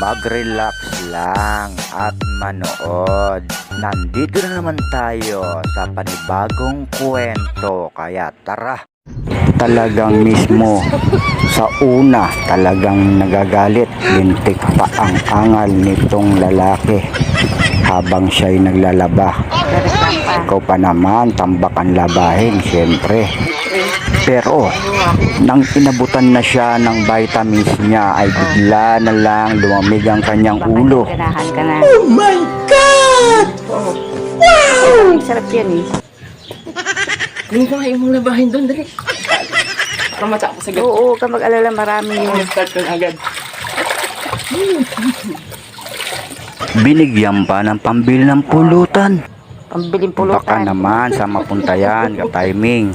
mag-relax lang at manood. Nandito na naman tayo sa panibagong kwento kaya tara. Talagang mismo sa una talagang nagagalit lintik pa ang angal nitong lalaki habang siya'y naglalaba. Ikaw pa naman tambakan labahin syempre. Pero nang inabutan na siya ng vitamins niya ay bigla na lang lumamig ang kanyang ulo. Ganahan ka na. Oh my God! Wow! Ang sarap yan eh. Hindi ko kayo mong labahin doon, dali. Para matapos agad. Oo, ka mag-alala, marami yun. Start ko na agad. Binigyan pa ng pambili ng pulutan. Pambiling Baka pulutan. naman sa mapuntayan ka timing.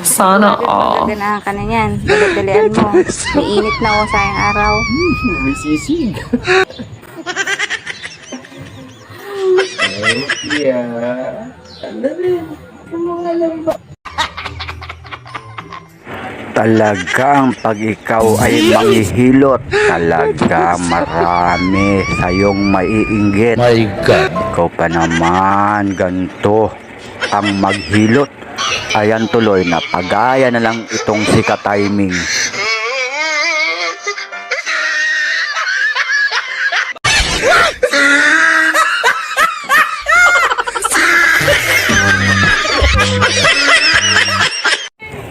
Sana all. Ganahan ka na yan. Dali-dalian mo. Mainit na o sayang araw. May sisig. yeah. Andali. Ang mga lamba. Talagang pag ikaw ay manghihilot, talaga marami sayong maiinggit. My God. Ikaw pa naman, ganto ang maghilot. Ayan tuloy na pagaya na lang itong si ka-timing.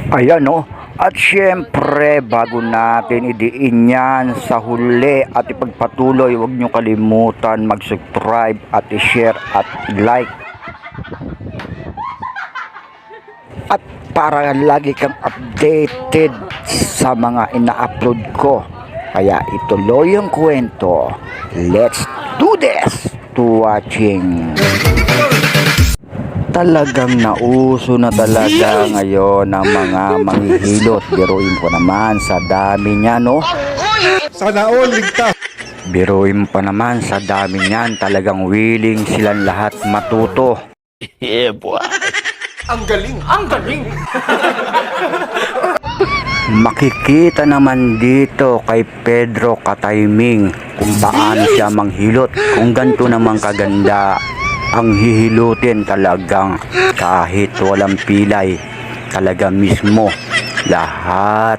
Ayan o. At syempre, bago natin idiin yan sa huli at ipagpatuloy, huwag nyo kalimutan mag-subscribe at i-share at i-like. At para lagi kang updated sa mga ina-upload ko. Kaya ituloy yung kwento. Let's do this to watching. Talagang nauso na talaga ngayon ang mga manghihilot. Biruin ko naman sa dami niya, no? Sana all ligtas. Biruin pa naman sa dami niyan. Talagang willing silang lahat matuto. Yeah, boy. Ang galing. Ang galing. Makikita naman dito kay Pedro Katayming kung paano siya manghilot. Kung ganito naman kaganda ang hihilutin talagang kahit walang pilay. Talaga mismo lahat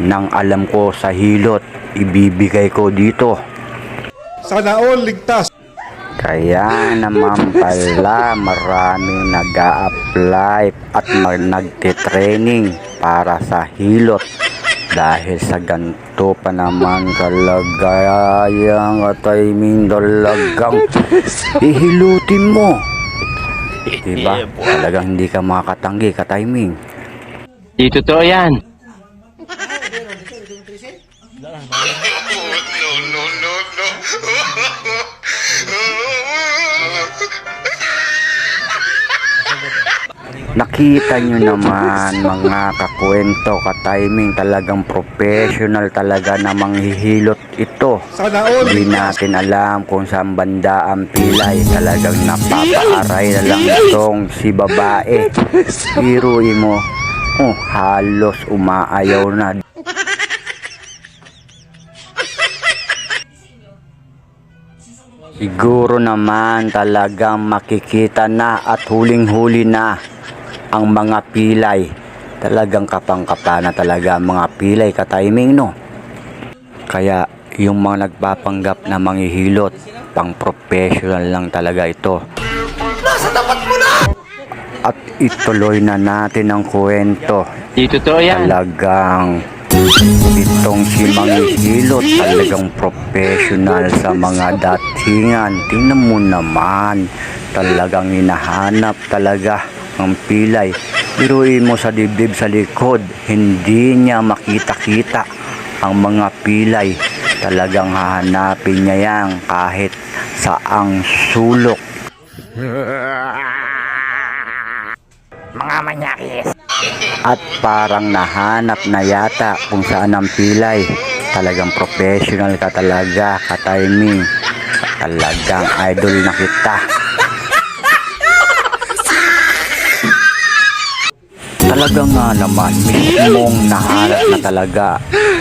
ng alam ko sa hilot ibibigay ko dito. Sana all ligtas. Kaya naman pala maraming nag apply at nagtitraining para sa hilot dahil sa ganito pa naman kalagayang at timing dalagang ihilutin mo. Diba? Talagang hindi ka makakatanggi ka-timing. Di totoo yan. Nakita nyo naman mga kakwento ka-timing talagang professional talaga na manghihilot ito. Hindi natin alam kung saan banda ang pilay. Talagang napapaaray na lang itong si babae. Biruin mo, oh, halos umaayaw na. Siguro naman talagang makikita na at huling-huli na ang mga pilay. Talagang kapang-kapa na talaga ang mga pilay ka-timing no. Kaya yung mga nagpapanggap na manghihilot, pang professional lang talaga ito. At ituloy na natin ang kwento. Totoo yan. Talagang itong si Manghihilot talagang professional sa mga datingan. Tingnan mo naman, talagang hinahanap talaga ang pilay. Biruin mo sa dibdib sa likod, hindi niya makita-kita ang mga pilay. Talagang hahanapin niya yan kahit saang sulok. Mga manyakis! At parang nahanap na yata kung saan ang pilay. Talagang professional ka talaga, ka-timing. Talagang idol na kita. Talaga nga naman, mismong naharap na talaga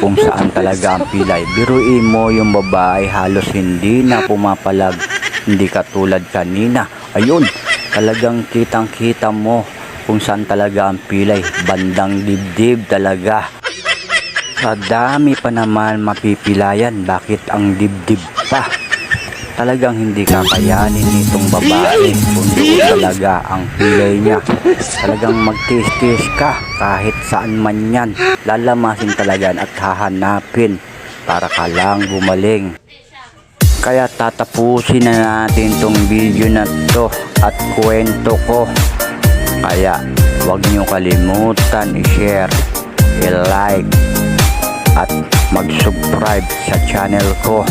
kung saan talaga ang pilay. Biruin mo yung babae halos hindi na pumapalag, hindi katulad kanina. Ayun, talagang kitang kita mo kung saan talaga ang pilay. Bandang dibdib talaga. Sa dami pa naman mapipilayan, bakit ang dibdib pa? Talagang hindi kakayanin nitong babae kung doon talaga ang pilay niya. Talagang magtiis-tiis ka kahit saan man yan. Lalamasin talaga at hahanapin para ka lang gumaling. Kaya tatapusin na natin tong video na to at kwento ko. Kaya huwag niyo kalimutan i-share, i-like at mag-subscribe sa channel ko.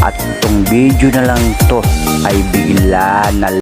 At tong video na lang to ay bigla na